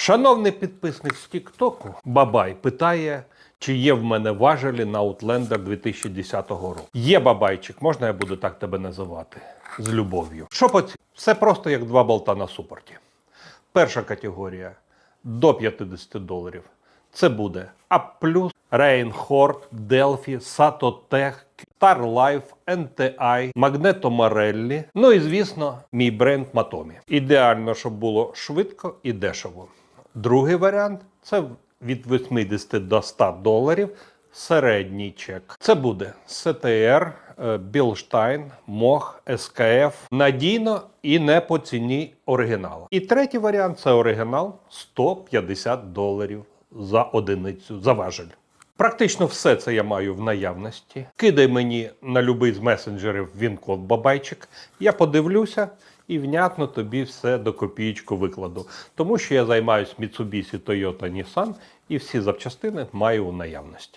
Шановний підписник з Тіктоку, Бабай питає, чи є в мене важелі на Outlander 2010 року. Є бабайчик, можна я буду так тебе називати з любов'ю. Що по? Все просто як два болта на супорті. Перша категорія до 50 доларів. Це буде А+, Reinhardt, Delphi, Satotech, Starlife, NTI, Magneto Marelli, ну і звісно, мій бренд Matomi. Ідеально, щоб було швидко і дешево. Другий варіант це від 80 до 100 доларів. Середній чек. Це буде СТР, е, Білштайн, МОХ, СКФ. Надійно і не по ціні оригіналу. І третій варіант це оригінал 150 доларів за одиницю за важель. Практично все це я маю в наявності. Кидай мені на будь-який з месенджерів він-код бабайчик. Я подивлюся і внятно тобі все до копійку викладу. Тому що я займаюся Mitsubishi, Toyota, Nissan і всі запчастини маю у наявності.